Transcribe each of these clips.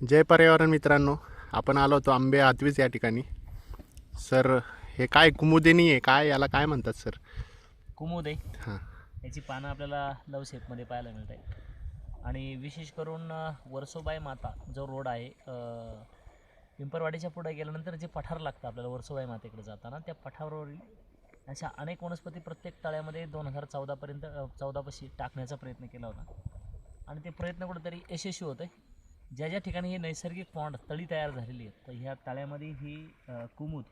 जय पर्यावरण मित्रांनो आपण आलो होतो आंबे हातवीच या ठिकाणी. सर हे काय कुमुदिनी आहे काय याला काय म्हणतात सर? कुमुद. आहे हां. याची पानं आपल्याला लव शेपमध्ये पाहायला मिळत आहे आणि विशेष करून वर्सोबाई माता जो रोड आहे अ, पिंपरवाडीच्या पुढे गेल्यानंतर जे पठार लागतं आपल्याला वर्सोबाई मातेकडे जाताना त्या पठारावरील अशा अनेक वनस्पती प्रत्येक तळ्यामध्ये दोन हजार चौदापर्यंत चौदापाशी टाकण्याचा प्रयत्न केला होता. आणि ते प्रयत्न कुठेतरी यशस्वी होते ज्या ज्या ठिकाणी हे नैसर्गिक पॉन्ड तळी तयार झालेली आहेत तर ह्या तळ्यामध्ये ही कुमुद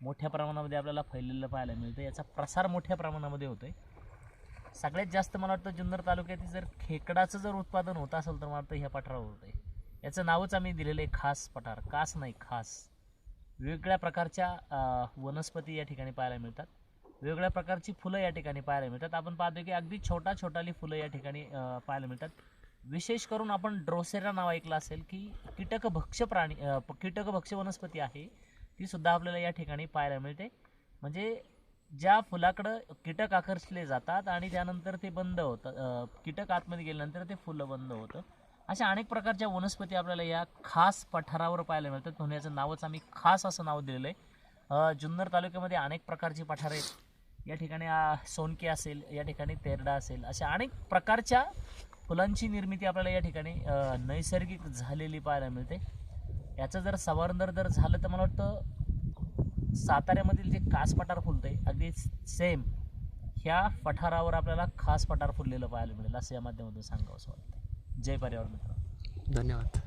मोठ्या प्रमाणामध्ये आपल्याला फैललेलं पाहायला मिळतं. याचा प्रसार मोठ्या प्रमाणामध्ये होतो आहे सगळ्यात जास्त मला वाटतं जुन्नर तालुक्यातील जर खेकडाचं जर उत्पादन होत असेल तर मला वाटतं ह्या पठारावर होतं आहे याचं नावच आम्ही दिलेलं आहे खास पठार. कास नाही खास. वेगवेगळ्या प्रकारच्या वनस्पती या ठिकाणी पाहायला मिळतात. वेगवेगळ्या प्रकारची फुलं या ठिकाणी पाहायला मिळतात. आपण पाहतो की अगदी छोटा छोटाली फुलं या ठिकाणी पाहायला मिळतात. विशेष करून आपण ड्रोसेरा नाव ऐकलं असेल की कीटकभक्ष प्राणी कीटक भक्ष कीटकभक्ष वनस्पती आहे ती सुद्धा आपल्याला या ठिकाणी पाहायला मिळते. म्हणजे ज्या फुलाकडं कीटक आकर्षले जातात आणि त्यानंतर ते बंद होतं कीटक आतमध्ये गेल्यानंतर ते फुलं बंद होतं अशा अनेक प्रकारच्या वनस्पती आपल्याला या खास पठारावर पाहायला मिळतात. म्हणून याचं नावच आम्ही खास असं नाव दिलेलं आहे. जुन्नर तालुक्यामध्ये अनेक प्रकारची पठारे आहेत. या ठिकाणी सोनके असेल या ठिकाणी तेरडा असेल अशा अनेक प्रकारच्या फुलांची निर्मिती आपल्याला या ठिकाणी नैसर्गिक झालेली पाहायला मिळते. याचं जर संवर्धन जर झालं तर मला वाटतं साताऱ्यामधील जे कास पठार फुलतंय अगदी सेम ह्या पठारावर आपल्याला खास पठार फुललेलं पाहायला मिळेल असं या माध्यमातून सांगावं असं वाटतं जय पर्यावरण मित्र धन्यवाद.